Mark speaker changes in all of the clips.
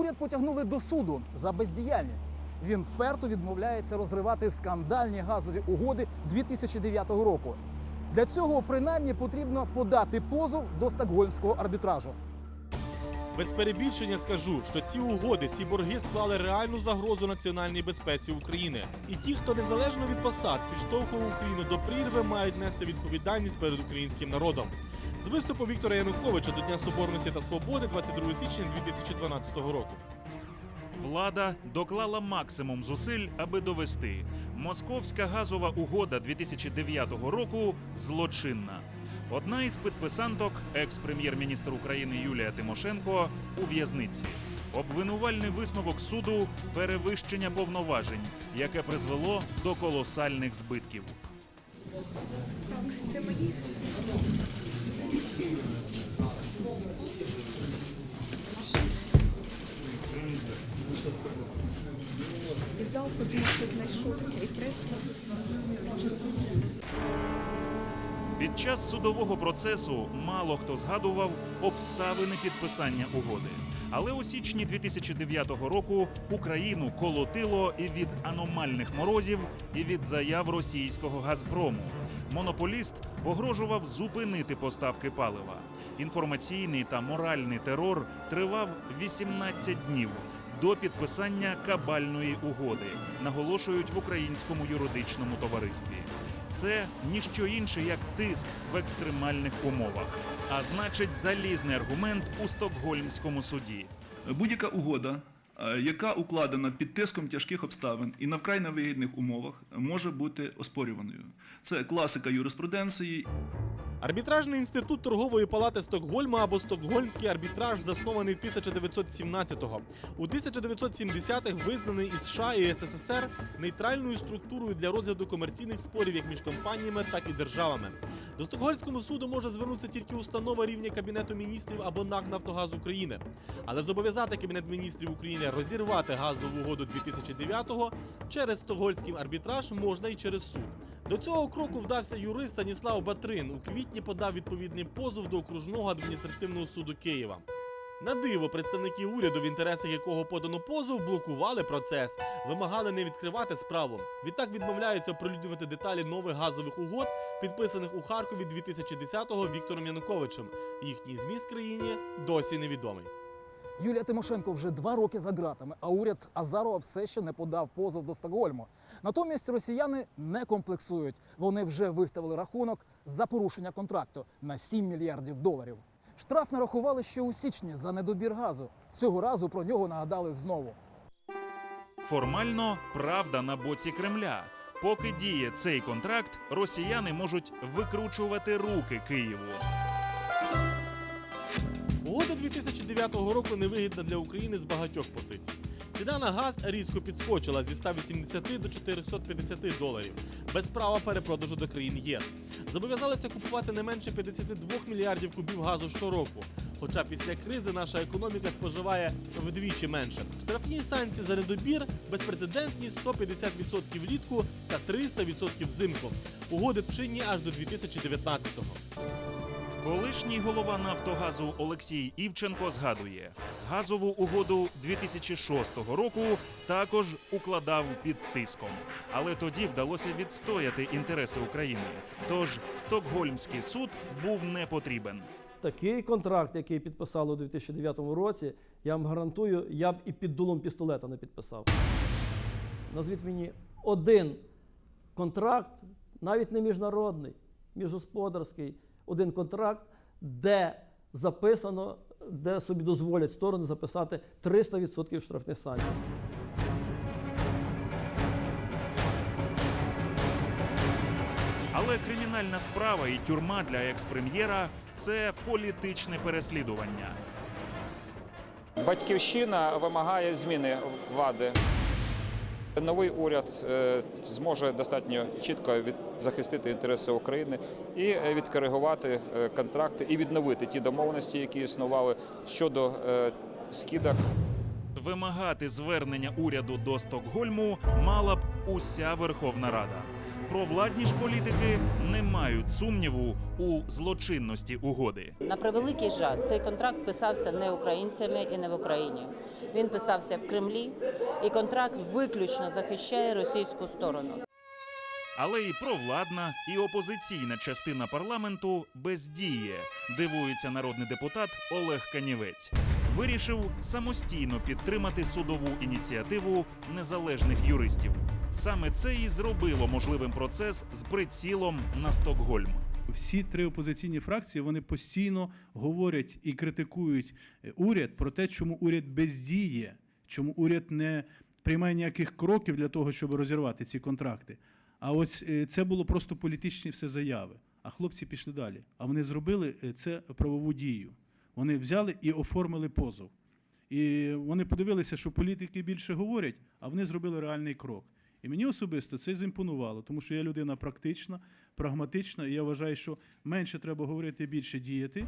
Speaker 1: Уряд потягнули до суду за бездіяльність. Він вперто відмовляється розривати скандальні газові угоди 2009 року. Для цього принаймні потрібно подати позов до стокгольмського арбітражу.
Speaker 2: Без перебільшення скажу, що ці угоди, ці борги склали реальну загрозу національній безпеці України. І ті, хто незалежно від посад підштовхував Україну до прірви, мають нести відповідальність перед українським народом. З виступу Віктора Януковича до Дня Соборності та Свободи 22 січня 2012 року.
Speaker 3: Влада доклала максимум зусиль, аби довести Московська газова угода 2009 року злочинна. Одна із підписанток, екс-прем'єр-міністр України Юлія Тимошенко, у в'язниці. Обвинувальний висновок суду перевищення повноважень, яке призвело до колосальних збитків.
Speaker 4: І зал подумав, що знайшовся і кресло.
Speaker 3: Під час судового процесу мало хто згадував обставини підписання угоди. Але у січні 2009 року Україну колотило і від аномальних морозів, і від заяв російського Газпрому. Монополіст погрожував зупинити поставки палива. Інформаційний та моральний терор тривав 18 днів до підписання кабальної угоди, наголошують в українському юридичному товаристві. Це ніщо інше, як тиск в екстремальних умовах, а значить, залізний аргумент у стокгольмському суді.
Speaker 5: Будь-яка угода, е, яка укладена під тиском тяжких обставин і на вкрай невигідних умовах, може бути оспорюваною. Це класика юриспруденції.
Speaker 2: Арбітражний інститут торгової палати Стокгольма або Стокгольмський арбітраж заснований 1917-го. У 1970-х визнаний із США і СССР нейтральною структурою для розгляду комерційних спорів як між компаніями, так і державами. До Стокгольмського суду може звернутися тільки установа рівня Кабінету міністрів або НАК Нафтогаз України. Але зобов'язати Кабінет міністрів України розірвати газову угоду 2009-го через Стокгольмський арбітраж можна і через суд. До цього кроку вдався юрист Станіслав Батрин. У квітні подав відповідний позов до окружного адміністративного суду Києва. На диво, представники уряду, в інтересах якого подано позов, блокували процес, вимагали не відкривати справу. Відтак відмовляються оприлюднювати деталі нових газових угод, підписаних у Харкові 2010-го Віктором Януковичем. Їхній зміст країні досі невідомий.
Speaker 1: Юлія Тимошенко вже два роки за ґратами, а уряд Азарова все ще не подав позов до Стокгольму. Натомість росіяни не комплексують. Вони вже виставили рахунок за порушення контракту на 7 мільярдів доларів. Штраф нарахували ще у січні за недобір газу. Цього разу про нього нагадали знову.
Speaker 3: Формально правда на боці Кремля. Поки діє цей контракт, росіяни можуть викручувати руки Києву.
Speaker 2: Угода 2009 року невигідна для України з багатьох позицій. Ціна на газ різко підскочила зі 180 до 450 доларів без права перепродажу до країн ЄС. Зобов'язалися купувати не менше 52 мільярдів кубів газу щороку. Хоча після кризи наша економіка споживає вдвічі менше. Штрафні санкції за недобір безпрецедентні 150% влітку та 300% взимку. Угоди чинні аж до 2019-го.
Speaker 3: Колишній голова Нафтогазу Олексій Івченко згадує, газову угоду 2006 року також укладав під тиском, але тоді вдалося відстояти інтереси України. Тож Стокгольмський суд був не потрібен.
Speaker 6: Такий контракт, який підписали у 2009 році, я вам гарантую, я б і під дулом пістолета не підписав. Назвіть мені один контракт, навіть не міжнародний, міжгосподарський, один контракт, де записано, де собі дозволять сторони записати 300% штрафних санкцій.
Speaker 3: Але кримінальна справа і тюрма для екс-прем'єра це політичне переслідування.
Speaker 7: Батьківщина вимагає зміни влади. Новий уряд е, зможе достатньо чітко від захистити інтереси України і е, відкоригувати е, контракти і відновити ті домовленості, які існували щодо е, скидок
Speaker 3: Вимагати звернення уряду до Стокгольму мала б уся Верховна Рада. Провладні ж політики не мають сумніву у злочинності угоди.
Speaker 8: На превеликий жаль, цей контракт писався не українцями і не в Україні. Він писався в Кремлі, і контракт виключно захищає російську сторону.
Speaker 3: Але і провладна, і опозиційна частина парламенту бездіє, дивується народний депутат Олег Канівець. Вирішив самостійно підтримати судову ініціативу незалежних юристів. Саме це і зробило можливим процес з прицілом на Стокгольм.
Speaker 9: Всі три опозиційні фракції вони постійно говорять і критикують е, уряд про те, чому уряд бездіє, чому уряд не приймає ніяких кроків для того, щоб розірвати ці контракти. А ось е, це було просто політичні все заяви. А хлопці пішли далі. А вони зробили е, це правову дію. Вони взяли і оформили позов. І вони подивилися, що політики більше говорять, а вони зробили реальний крок. І мені особисто це зімпонувало, тому що я людина практична, прагматична, і я вважаю, що менше треба говорити, більше діяти.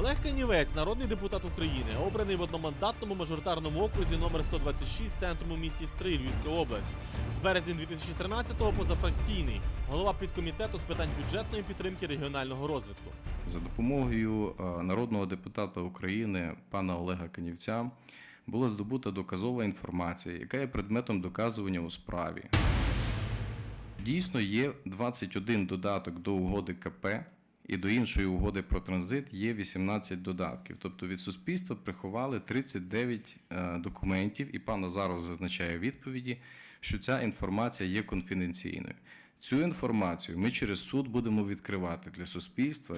Speaker 2: Олег Канівець, народний депутат України, обраний в одномандатному мажоритарному окрузі номер 126 центром у місті Стрий, Львівська область. З березня 2013-го позафракційний, голова підкомітету з питань бюджетної підтримки регіонального розвитку.
Speaker 10: За допомогою е, народного депутата України пана Олега Канівця була здобута доказова інформація, яка є предметом доказування у справі. Дійсно, є 21 додаток до угоди КП, і до іншої угоди про транзит є 18 додатків. Тобто від суспільства приховали 39 е, документів, і пан Назаров зазначає відповіді, що ця інформація є конфіденційною. Цю інформацію ми через суд будемо відкривати для суспільства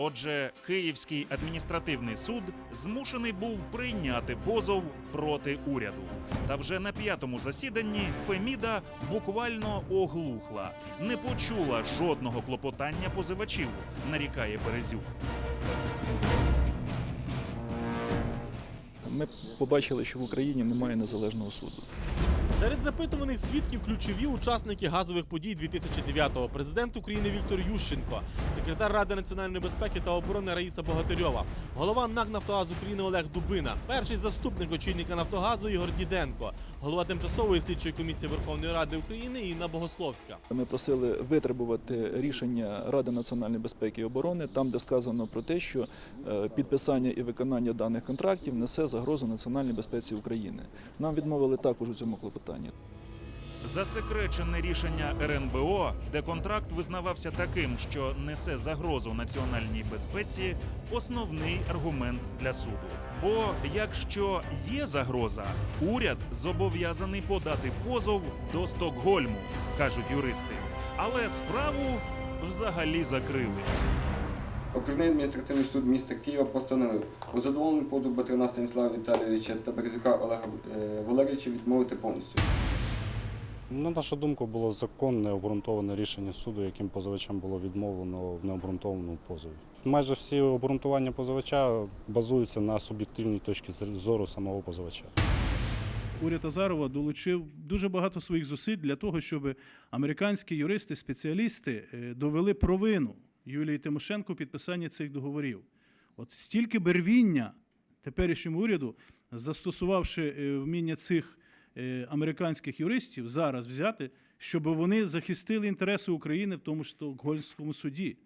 Speaker 3: Отже, Київський адміністративний суд змушений був прийняти позов проти уряду. Та вже на п'ятому засіданні Феміда буквально оглухла, не почула жодного клопотання позивачів, нарікає Березюк.
Speaker 11: Ми побачили, що в Україні немає незалежного суду.
Speaker 2: Серед запитуваних свідків ключові учасники газових подій 2009-го. Президент України Віктор Ющенко, секретар Ради національної безпеки та оборони Раїса Богатирьова, голова НАК «Нафтогаз України Олег Дубина, перший заступник очільника Нафтогазу Ігор Діденко, голова тимчасової слідчої комісії Верховної Ради України Інна Богословська.
Speaker 11: Ми просили витребувати рішення Ради національної безпеки і оборони, там, де сказано про те, що е, підписання і виконання даних контрактів несе загрозу національній безпеці України. Нам відмовили також у цьому клопотанні.
Speaker 3: Засекречене рішення РНБО, де контракт визнавався таким, що несе загрозу національній безпеці, основний аргумент для суду. Бо якщо є загроза, уряд зобов'язаний подати позов до Стокгольму, кажуть юристи. Але справу взагалі закрили.
Speaker 12: Окружний адміністративний суд міста Києва постановив у задоволеному позов Батрина Станіслава Віталійовича та Березюка Олега е, Валерійовича відмовити повністю.
Speaker 13: На нашу думку, було законне обґрунтоване рішення суду, яким позивачам було відмовлено в необґрунтованому позові. Майже всі обґрунтування позивача базуються на суб'єктивній точці зору самого позивача.
Speaker 9: Уряд Азарова долучив дуже багато своїх зусиль для того, щоб американські юристи, спеціалісти е, довели провину Юлії Тимошенко в підписанні цих договорів. От стільки бервіння теперішньому уряду, застосувавши е, вміння цих е, американських юристів, зараз взяти, щоб вони захистили інтереси України в тому Стокгольмському суді.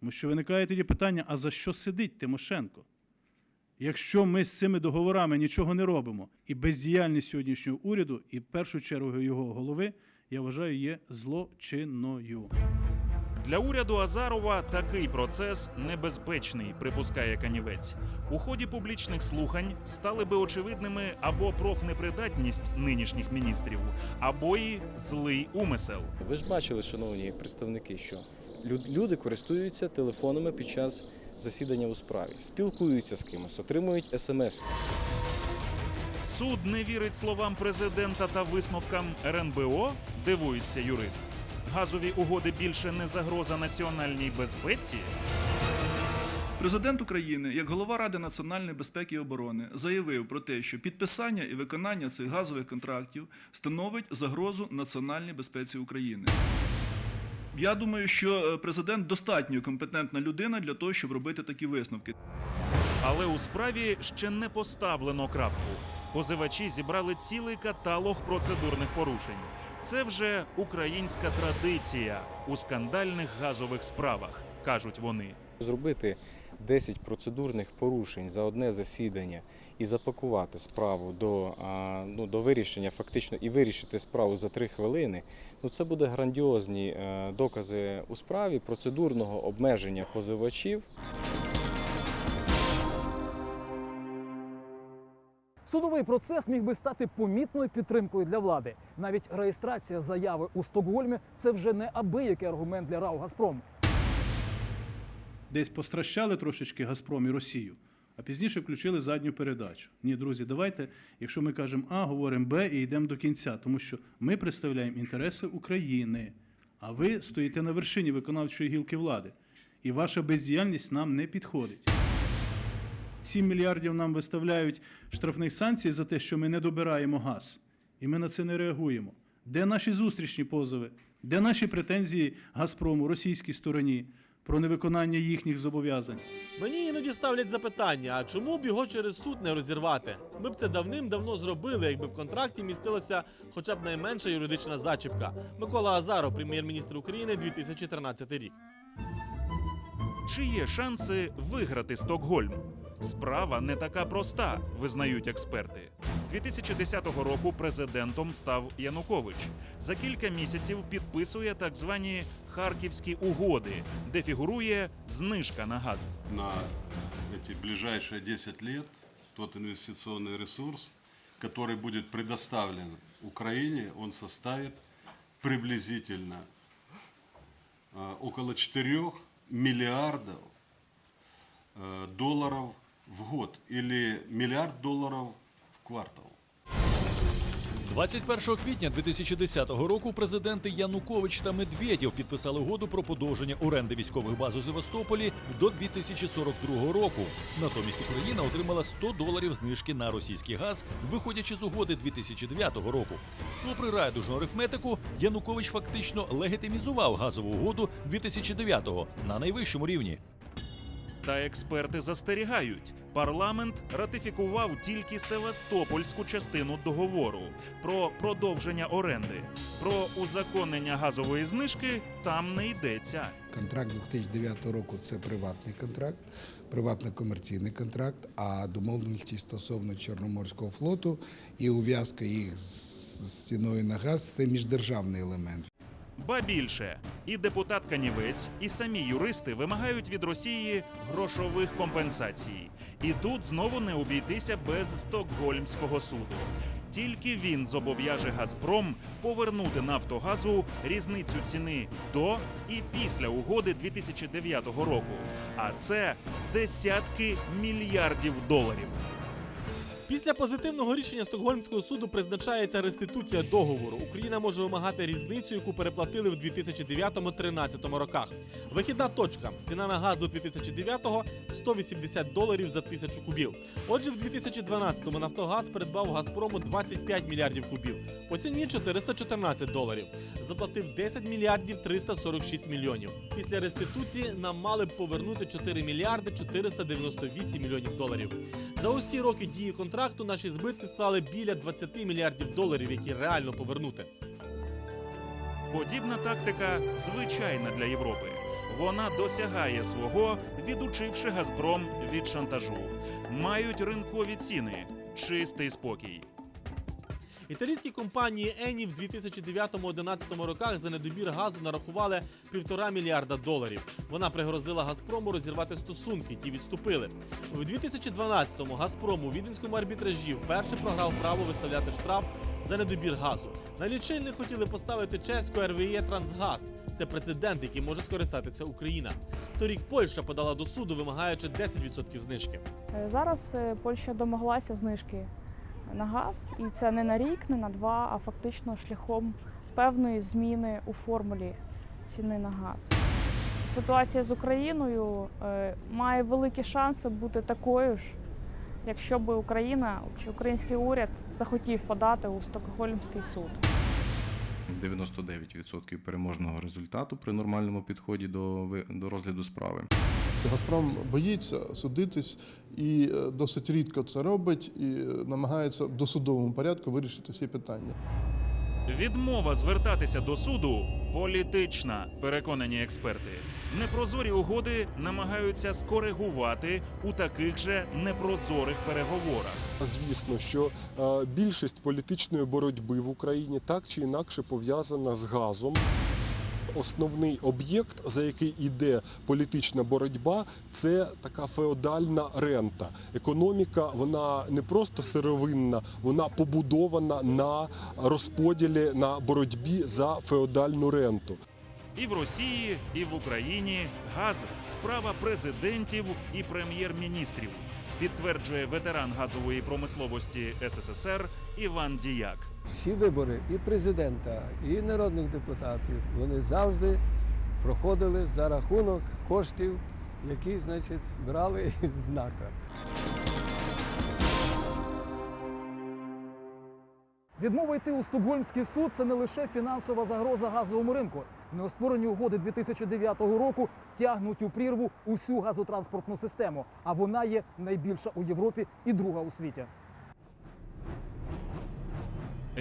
Speaker 9: Тому що виникає тоді питання: а за що сидить Тимошенко? Якщо ми з цими договорами нічого не робимо, і бездіяльність сьогоднішнього уряду, і в першу чергу його голови, я вважаю, є злочинною.
Speaker 3: Для уряду Азарова такий процес небезпечний, припускає Канівець. У ході публічних слухань стали би очевидними або профнепридатність нинішніх міністрів, або і злий умисел.
Speaker 14: Ви ж бачили, шановні представники, що люди користуються телефонами під час засідання у справі, спілкуються з кимось, отримують смс.
Speaker 3: Суд не вірить словам президента та висновкам РНБО, дивується юрист. Газові угоди більше не загроза національній безпеці.
Speaker 5: Президент України, як голова Ради національної безпеки і оборони, заявив про те, що підписання і виконання цих газових контрактів становить загрозу національній безпеці України. Я думаю, що е, президент достатньо компетентна людина для того, щоб робити такі висновки.
Speaker 3: Але у справі ще не поставлено крапку. Позивачі зібрали цілий каталог процедурних порушень. Це вже українська традиція у скандальних газових справах, кажуть вони.
Speaker 14: Зробити 10 процедурних порушень за одне засідання і запакувати справу до, ну, до вирішення, фактично, і вирішити справу за 3 хвилини. Ну, це буде грандіозні е, докази у справі процедурного обмеження позивачів.
Speaker 1: Судовий процес міг би стати помітною підтримкою для влади. Навіть реєстрація заяви у Стокгольмі це вже не абиякий аргумент для РАО Газпром.
Speaker 9: Десь постращали трошечки Газпром і Росію, а пізніше включили задню передачу. Ні, друзі, давайте, якщо ми кажемо А, говоримо Б і йдемо до кінця, тому що ми представляємо інтереси України, а ви стоїте на вершині виконавчої гілки влади. І ваша бездіяльність нам не підходить. 7 мільярдів нам виставляють штрафних санкцій за те, що ми не добираємо газ. І ми на це не реагуємо. Де наші зустрічні позови? Де наші претензії Газпрому, російській стороні про невиконання їхніх зобов'язань?
Speaker 2: Мені іноді ставлять запитання: а чому б його через суд не розірвати? Ми б це давним-давно зробили, якби в контракті містилася хоча б найменша юридична зачіпка. Микола Азаров, прем'єр-міністр України, 2013 рік.
Speaker 3: Чи є шанси виграти Стокгольм? Справа не така проста, визнають експерти. 2010 року президентом став Янукович. За кілька місяців підписує так звані харківські угоди, де фігурує знижка на газ.
Speaker 15: на эти ближайшие 10 лет тот инвестиционный ресурс, который будет предоставлен Украине, он составит приблизительно э, около 4 миллиардов э, долларов в год или миллиард долларов в квартал.
Speaker 16: 21 квітня 2010 року президенти Янукович та Медведєв підписали угоду про подовження оренди військових баз у Севастополі до 2042 року. Натомість Україна отримала 100 доларів знижки на російський газ, виходячи з угоди 2009 року. Попри райдужну арифметику, Янукович фактично легітимізував газову угоду 2009-го на найвищому рівні.
Speaker 3: Та експерти застерігають. Парламент ратифікував тільки Севастопольську частину договору про продовження оренди. Про узаконення газової знижки там не йдеться.
Speaker 17: Контракт 2009 року це приватний контракт, приватно-комерційний контракт, а домовленості стосовно Чорноморського флоту і ув'язка їх з стіною на газ це міждержавний елемент.
Speaker 3: Ба більше, і депутат Канівець, і самі юристи вимагають від Росії грошових компенсацій. І тут знову не обійтися без Стокгольмського суду. Тільки він зобов'яже Газпром повернути Нафтогазу різницю ціни до і після угоди 2009 року. А це десятки мільярдів доларів.
Speaker 2: Після позитивного рішення Стокгольмського суду призначається реституція договору. Україна може вимагати різницю, яку переплатили в 2009-2013 роках. Вихідна точка. Ціна на газ до 2009-го – 180 доларів за тисячу кубів. Отже, в 2012-му Нафтогаз передбав Газпрому 25 мільярдів кубів. По ціні 414 доларів. Заплатив 10 мільярдів 346 мільйонів. Після реституції нам мали б повернути 4 мільярди 498 мільйонів доларів. За усі роки дії контракту наші збитки склали біля 20 мільярдів доларів, які реально повернути.
Speaker 3: Подібна тактика звичайна для Європи. Вона досягає свого, відучивши Газпром від шантажу. Мають ринкові ціни, чистий спокій.
Speaker 2: Італійські компанії Ені в 2009-2011 роках за недобір газу нарахували півтора мільярда доларів. Вона пригрозила Газпрому розірвати стосунки, ті відступили. У 2012-му Газпром у віденському арбітражі вперше програв право виставляти штраф за недобір газу. На лічильник хотіли поставити чеську РВЄ Трансгаз. Це прецедент, який може скористатися Україна. Торік Польща подала до суду, вимагаючи 10% знижки.
Speaker 18: Е, Зараз е, Польща домоглася знижки на газ, і це не на рік, не на два, а фактично шляхом певної зміни у формулі ціни на газ. Ситуація з Україною е, має великі шанси бути такою ж, якщо би Україна чи український уряд захотів подати у Стокгольмський суд.
Speaker 10: 99% переможного результату при нормальному підході до, до розгляду справи.
Speaker 19: Газпром боїться судитись і е, досить рідко це робить, і е, намагається в досудовому порядку вирішити всі питання.
Speaker 3: Відмова звертатися до суду політична, переконані експерти. Непрозорі угоди намагаються скоригувати у таких же непрозорих переговорах.
Speaker 20: Звісно, що е, більшість політичної боротьби в Україні так чи інакше пов'язана з газом. Основний об'єкт, за який йде політична боротьба, це така феодальна рента. Економіка вона не просто сировинна, вона побудована на розподілі на боротьбі за феодальну ренту.
Speaker 3: І в Росії, і в Україні газ справа президентів і прем'єр-міністрів, підтверджує ветеран газової промисловості СССР Іван Діяк.
Speaker 21: Всі вибори і президента, і народних депутатів вони завжди проходили за рахунок коштів, які, значить, брали із знака.
Speaker 1: Відмова йти у Стокгольмський суд це не лише фінансова загроза газовому ринку. Неоспорені угоди 2009 року тягнуть у прірву усю газотранспортну систему, а вона є найбільша у Європі і друга у світі.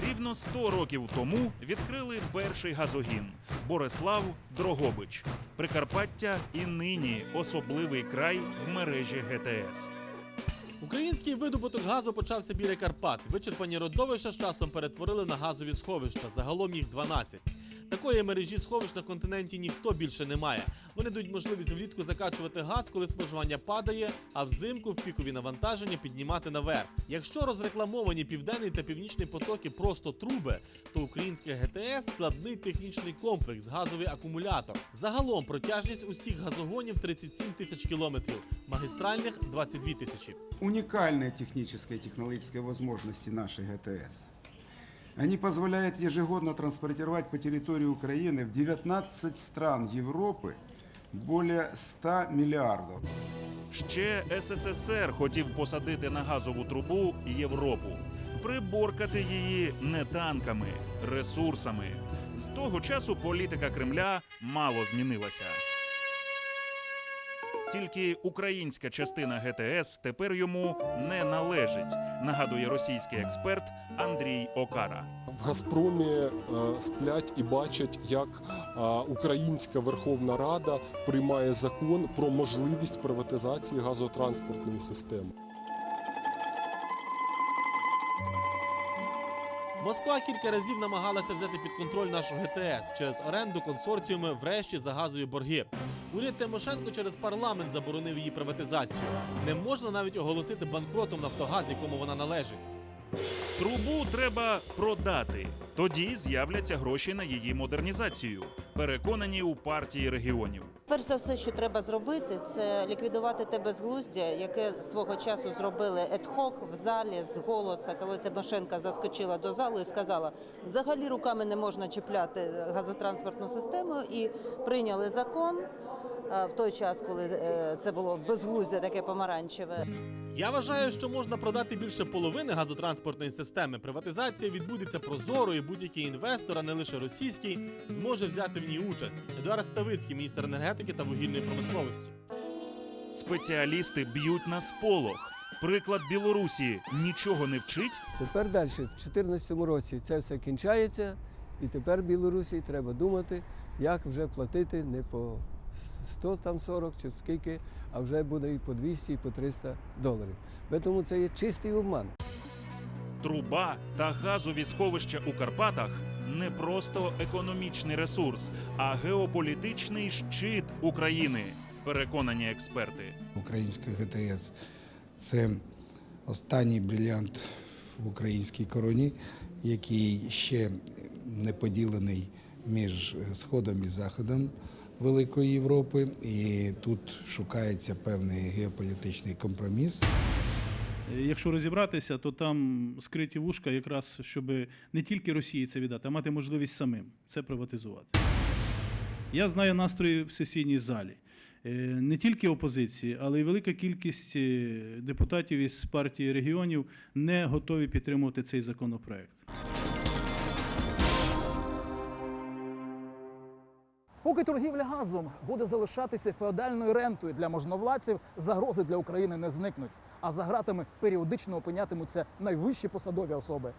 Speaker 3: Рівно 100 років тому відкрили перший газогін Борислав Дрогобич. Прикарпаття і нині особливий край в мережі ГТС.
Speaker 2: Український видобуток газу почався біля Карпат. Вичерпані родовища з часом перетворили на газові сховища. Загалом їх 12. Такої мережі сховищ на континенті ніхто більше не має. Вони дають можливість влітку закачувати газ, коли споживання падає, а взимку в пікові навантаження піднімати наверх. Якщо розрекламовані південний та північний потоки просто труби, то українське ГТС складний технічний комплекс, газовий акумулятор. Загалом протяжність усіх газогонів 37 тисяч кілометрів, магістральних 22 тисячі.
Speaker 22: уникальные технические и технологические возможности нашей ГТС. Они позволяют ежегодно транспортировать по территории Украины в 19 стран Европы более 100 миллиардов.
Speaker 3: Ще СССР хотів посадити на газову трубу Європу, приборкати її не танками, ресурсами. З того часу політика Кремля мало змінилася. Тільки українська частина ГТС тепер йому не належить, нагадує російський експерт Андрій Окара.
Speaker 20: В Газпромі е, сплять і бачать, як е, Українська Верховна Рада приймає закон про можливість приватизації газотранспортної системи.
Speaker 2: Москва кілька разів намагалася взяти під контроль нашу ГТС через оренду консорціуми врешті за газові борги. Уряд Тимошенко через парламент заборонив її приватизацію. Не можна навіть оголосити банкротом Нафтогаз, якому вона належить.
Speaker 3: Трубу треба продати. Тоді з'являться гроші на її модернізацію. Переконані у партії регіонів.
Speaker 8: Перш за все, що треба зробити, це ліквідувати те безглуздя, яке свого часу зробили едхок в залі з голоса, коли Тимошенка заскочила до залу і сказала, взагалі руками не можна чіпляти газотранспортну систему, і прийняли закон в той час, коли е, це було безглуздя таке помаранчеве.
Speaker 2: Я вважаю, що можна продати більше половини газотранспортної системи. Приватизація відбудеться прозоро, і будь-який інвестор, а не лише російський, зможе взяти в ній участь. Едуард Ставицький, міністр енергетики та вугільної промисловості.
Speaker 3: Спеціалісти б'ють на сполох. Приклад Білорусі нічого не вчить.
Speaker 21: Тепер далі, в 2014 році це все кінчається, і тепер Білорусі треба думати, як вже платити не по 100 там 40 чи скільки, а вже буде і по 200, і по 300 доларів. Тому це є чистий обман.
Speaker 3: Труба та газові сховища у Карпатах не просто економічний ресурс, а геополітичний щит України. Переконані експерти.
Speaker 17: Українська ГТС це останній брилянт в українській короні, який ще не поділений між Сходом і Заходом Великої Європи. І тут шукається певний геополітичний компроміс.
Speaker 9: Якщо розібратися, то там скриті вушка, якраз щоб не тільки Росії це віддати, а мати можливість самим це приватизувати. Я знаю настрої в сесійній залі. Е, Не тільки опозиції, але й велика кількість е, депутатів із партії регіонів не готові підтримувати цей законопроект.
Speaker 1: Поки торгівля газом буде залишатися феодальною рентою для можновладців, загрози для України не зникнуть. А за гратами періодично опинятимуться найвищі посадові особи.